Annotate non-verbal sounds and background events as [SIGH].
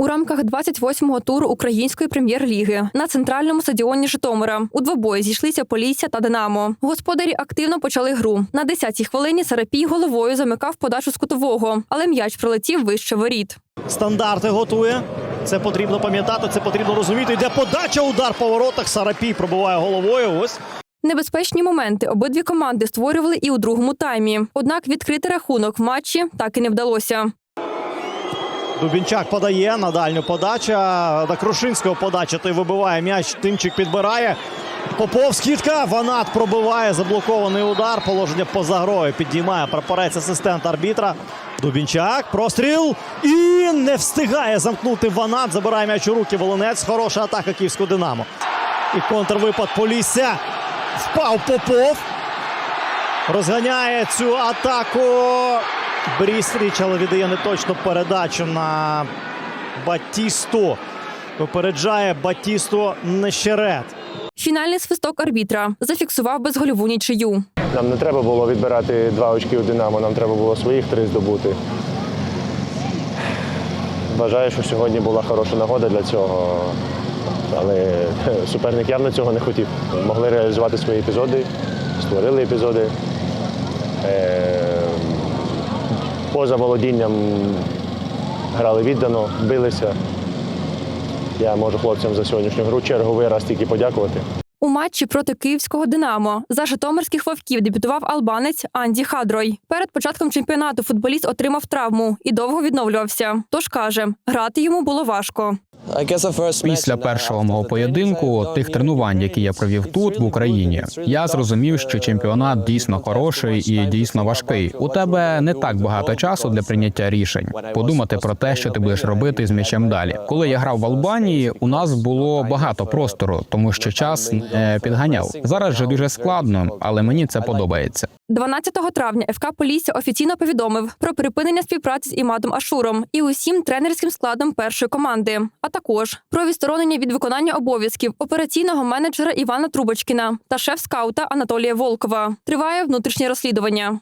У рамках 28-го туру української прем'єр-ліги на центральному стадіоні Житомира у двобої зійшлися Полісся та Динамо. Господарі активно почали гру. На 10-й хвилині Сарапій головою замикав подачу з кутового, але м'яч прилетів вище воріт. Стандарти готує. Це потрібно пам'ятати, це потрібно розуміти. Йде подача, удар по воротах. Сарапій пробиває головою. Ось Небезпечні моменти обидві команди створювали і у другому таймі. Однак відкрити рахунок в матчі так і не вдалося. Дубінчак подає на дальню подача. На Крушинського подача. Той вибиває м'яч. Тимчик підбирає. Попов скидка. Ванат пробиває заблокований удар. Положення поза грою. Підіймає прапорець асистент арбітра. Дубінчак. Простріл. І не встигає замкнути Ванат. Забирає м'яч у руки. Волонець. Хороша атака київського Динамо. І контрвипад Полісся. Впав Попов. Розганяє цю атаку. Брістріч, але віддає неточну передачу на Батісту. Попереджає Батісту Нещерет. Фінальний свисток арбітра зафіксував безгольову нічию. Нам не треба було відбирати два очки у Динамо, нам треба було своїх три здобути. Вважаю, що сьогодні була хороша нагода для цього, але [LAUGHS] суперник явно цього не хотів. Могли реалізувати свої епізоди, створили епізоди. Поза володінням грали віддано, билися. Я можу хлопцям за сьогоднішню гру черговий раз тільки подякувати. У матчі проти київського Динамо за житомирських вовків дебютував албанець Анді Хадрой. Перед початком чемпіонату футболіст отримав травму і довго відновлювався. Тож каже, грати йому було важко. Після першого мого поєдинку, тих тренувань, які я провів тут в Україні, я зрозумів, що чемпіонат дійсно хороший і дійсно важкий. У тебе не так багато часу для прийняття рішень, подумати про те, що ти будеш робити з м'ячем далі. Коли я грав в Албанії, у нас було багато простору, тому що час не підганяв. Зараз же дуже складно, але мені це подобається. 12 травня ФК Полісся офіційно повідомив про припинення співпраці з Імадом Ашуром і усім тренерським складом першої команди, а також про відсторонення від виконання обов'язків операційного менеджера Івана Трубочкіна та шеф-скаута Анатолія Волкова. Триває внутрішнє розслідування.